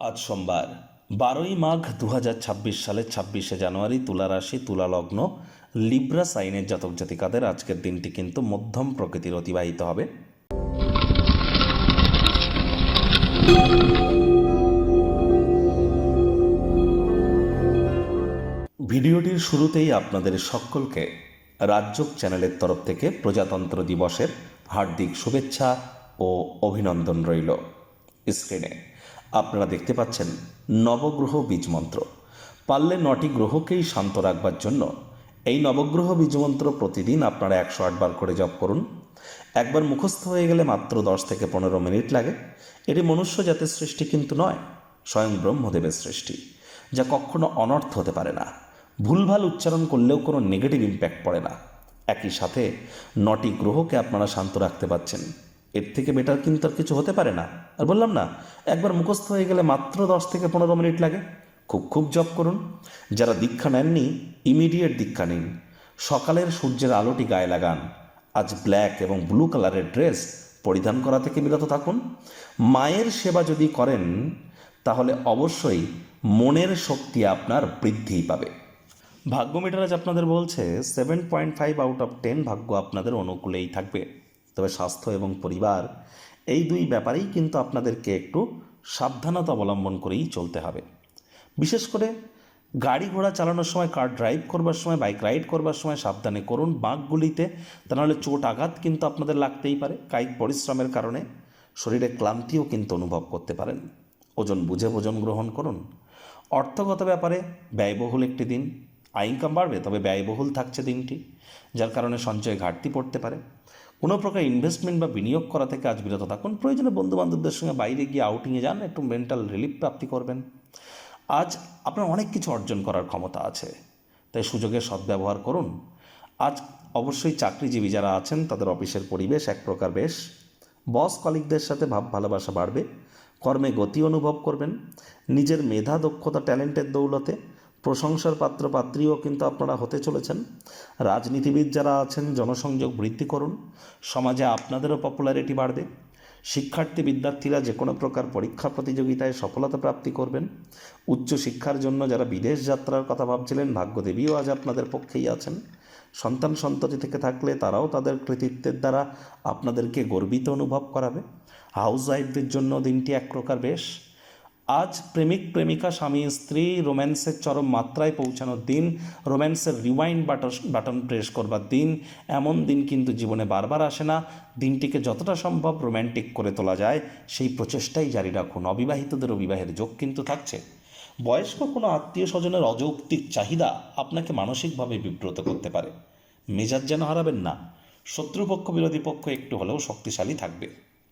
আজ সোমবার, বারোই মাঘ দু সালের ছাব্বিশে জানুয়ারি তুলা রাশি তুলা লগ্ন লিব্রা সাইনের জাতক জাতিকাদের আজকের দিনটি কিন্তু মধ্যম প্রকৃতির অতিবাহিত হবে। ভিডিওটির শুরুতেই আপনাদের সকলকে রাজ্যক চ্যানেলের তরফ থেকে প্রজাতন্ত্র দিবসের হার্দিক শুভেচ্ছা ও অভিনন্দন রইল। স্ক্রিনে আপনারা দেখতে পাচ্ছেন নবগ্রহ বীজমন্ত্র। পারলে নটি গ্রহকেই শান্ত রাখবার জন্য এই নবগ্রহ বীজমন্ত্র প্রতিদিন আপনারা একশো আটবার করে জপ করুন। একবার মুখস্থ হয়ে গেলে মাত্র দশ থেকে পনেরো মিনিট লাগে। এটি মনুষ্য জাতের সৃষ্টি কিন্তু নয়, স্বয়ং ব্রহ্মদেবের সৃষ্টি, যা কখনো অনর্থ হতে পারে না। ভুলভাল উচ্চারণ করলেও কোনো নেগেটিভ ইম্প্যাক্ট পড়ে না। একই সাথে নটি গ্রহকে আপনারা শান্ত রাখতে পারছেন। এর থেকে বেটার কিন্তু আর কিছু হতে পারে না। আর বললাম না, একবার মুখস্থ হয়ে গেলে মাত্র দশ থেকে পনেরো মিনিট লাগে। খুব খুব জব করুন। যারা দীক্ষা নেননি ইমিডিয়েট দীক্ষা নিন। সকালের সূর্যের আলোটি গায়ে লাগান। আজ ব্ল্যাক এবং ব্লু কালারের ড্রেস পরিধান করা থেকে বিরত থাকুন। মায়ের সেবা যদি করেন, তাহলে অবশ্যই মনের শক্তি আপনার বৃদ্ধি পাবে। ভাগ্য মিটার আজ আপনাদের বলছে seven point five out of ten ভাগ্য আপনাদের অনুকূলেই থাকবে। তবে স্বাস্থ্য এবং পরিবার, এই দুই ব্যাপারেই কিন্তু আপনাদেরকে একটু সাবধানতা অবলম্বন করেই চলতে হবে। বিশেষ করে গাড়ি ঘোড়া চালানোর সময় কার ড্রাইভ করবার সময় বাইক রাইড করবার সময় সাবধানে করুন। বাঁকগুলিতে তা নাহলে চোট, আঘাত কিন্তু আপনাদের লাগতেই পারে। কায়িক পরিশ্রমের কারণে শরীরে ক্লান্তিও কিন্তু অনুভব করতে পারেন। ওজন বুঝে ভোজন গ্রহণ করুন। অর্থগত ব্যাপারে ব্যয়বহুল একটি দিন। ইনকাম বাড়বে, তবে ব্যয়বহুল থাকছে দিনটি, যার কারণে সঞ্চয় ঘাটতি পড়তে পারে। কোনো প্রকার ইনভেস্টমেন্ট বা বিনিয়োগ করা থেকে আজ বিরত থাকুন। প্রয়োজনে বন্ধু বান্ধবদের সঙ্গে বাইরে গিয়ে আউটিংয়ে যান, একটু মেন্টাল রিলিফ প্রাপ্তি করবেন। আজ আপনার অনেক কিছু অর্জন করার ক্ষমতা আছে, তাই সুযোগের সদ্ব্যবহার করুন। আজ অবশ্যই চাকরিজীবী যারা আছেন, তাদের অফিসের পরিবেশ এক প্রকার বেশ। বস কলিগদের সাথে ভাব, ভালোবাসা বাড়বে, কর্মে গতি অনুভব করবেন। নিজের মেধা, দক্ষতা ট্যালেন্টের দৌলতে প্রশংসার পাত্র পাত্রীও কিন্তু আপনারা হতে চলেছেন। রাজনীতিবিদ যারা আছেন, জনসংযোগ বৃদ্ধি করুন। সমাজে আপনাদেরও পপুলারিটি বাড়বে। শিক্ষার্থী বিদ্যার্থীরা যে কোনো প্রকার পরীক্ষা প্রতিযোগিতায় সফলতা প্রাপ্তি করবেন। উচ্চ শিক্ষার জন্য যারা বিদেশ যাত্রার কথা ভাবছিলেন, ভাগ্যদেবীও আজ আপনাদের পক্ষেই আছেন। সন্তান সন্ততি থেকে থাকলে তারাও তাদের কৃতিত্বের দ্বারা আপনাদেরকে গর্বিত অনুভব করাবে। হাউস ওয়াইফদের জন্য দিনটি এক প্রকার বেশ। আজ প্রেমিক প্রেমিকা স্বামী স্ত্রী রোম্যান্সের চরম মাত্রায় পৌঁছানোর দিন, রোম্যান্সের রিওয়াইন্ড বাটন বাটন প্রেস করবার দিন। এমন দিন কিন্তু জীবনে বারবার আসে না। দিনটিকে যতটা সম্ভব রোম্যান্টিক করে তোলা যায়, সেই প্রচেষ্টাই জারি রাখুন। অবিবাহিতদেরও বিবাহের যোগ কিন্তু থাকছে। বয়স্ক কোনো আত্মীয় স্বজনের অযৌক্তিক চাহিদা আপনাকে মানসিকভাবে বিব্রত করতে পারে। মেজাজ যেন হারাবেন না। শত্রুপক্ষ, বিরোধী পক্ষ একটু হলেও শক্তিশালী থাকবে।